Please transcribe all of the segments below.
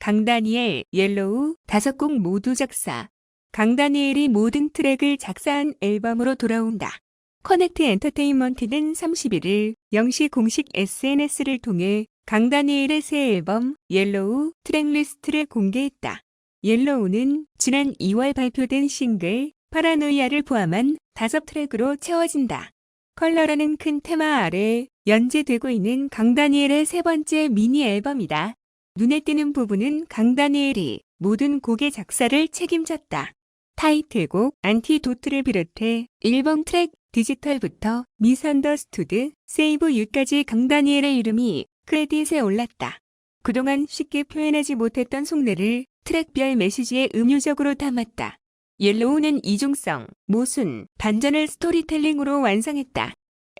강다니엘, 옐로우 다섯 곡 모두 작사. 강다니엘이 모든 트랙을 작사한 앨범으로 돌아온다. 커넥트 엔터테인먼트는 31일 0시 공식 SNS를 통해 강다니엘의 새 앨범 옐로우 트랙 리스트를 공개했다. 옐로우는 지난 2월 발표된 싱글 파라노이아를 포함한 다섯 트랙으로 채워진다. 컬러라는 큰 테마 아래 연재되고 있는 강다니엘의 세 번째 미니 앨범이다. 눈에 띄는 부분은 강다니엘이 모든 곡의 작사를 책임졌다. 타이틀곡 안티도트를 비롯해 1번 트랙 디지털부터 미선더스투드, 세이브 유까지 강다니엘의 이름이 크레딧에 올랐다. 그동안 쉽게 표현하지 못했던 속내를 트랙별 메시지에 음유적으로 담았다. 옐로우는 이중성, 모순, 반전을 스토리텔링으로 완성했다.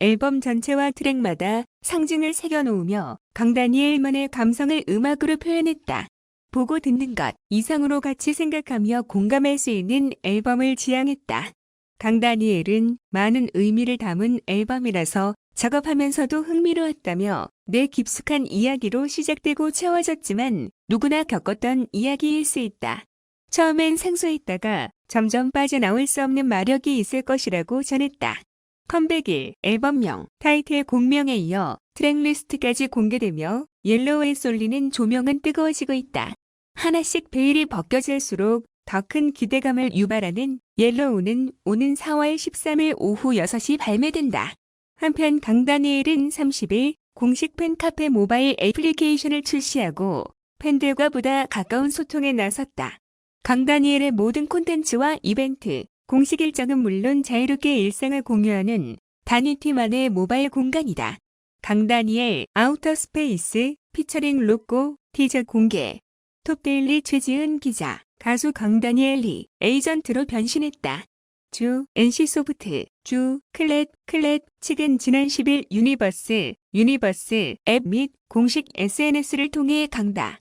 앨범 전체와 트랙마다 상징을 새겨놓으며 강다니엘만의 감성을 음악으로 표현했다. 보고 듣는 것 이상으로 같이 생각하며 공감할 수 있는 앨범을 지향했다. 강다니엘은 많은 의미를 담은 앨범이라서 작업하면서도 흥미로웠다며 내 깊숙한 이야기로 시작되고 채워졌지만 누구나 겪었던 이야기일 수 있다. 처음엔 생소했다가 점점 빠져나올 수 없는 마력이 있을 것이라고 전했다. 컴백일, 앨범명, 타이틀 곡명에 이어 트랙리스트까지 공개되며 옐로우에 쏠리는 조명은 뜨거워지고 있다. 하나씩 베일이 벗겨질수록 더 큰 기대감을 유발하는 옐로우는 오는 4월 13일 오후 6시 발매된다. 한편 강다니엘은 30일 공식 팬카페 모바일 애플리케이션을 출시하고 팬들과 보다 가까운 소통에 나섰다. 강다니엘의 모든 콘텐츠와 이벤트, 공식 일정은 물론 자유롭게 일상을 공유하는 다니티만의 모바일 공간이다. 강다니엘 아우터 스페이스 피처링 로꼬 티저 공개 톱데일리 최지은 기자 가수 강다니엘이 에이전트로 변신했다. 주 NC소프트 주 클렛 클렛 측은 지난 10일 유니버스 유니버스 앱 및 공식 SNS를 통해 강다